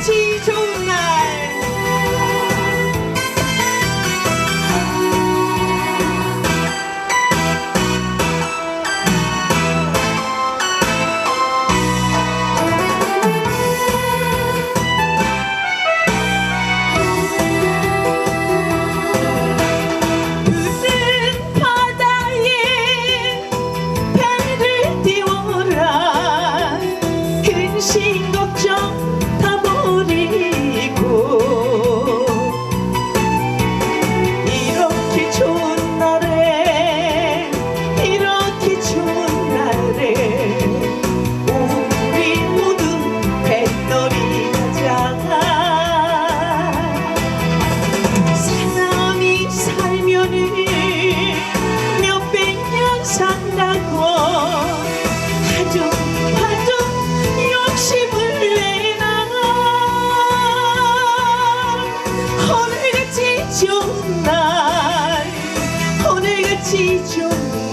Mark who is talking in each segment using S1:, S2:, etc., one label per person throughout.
S1: 其中啊。 좋은 날 오늘같이 좋은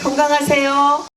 S1: 건강하세요.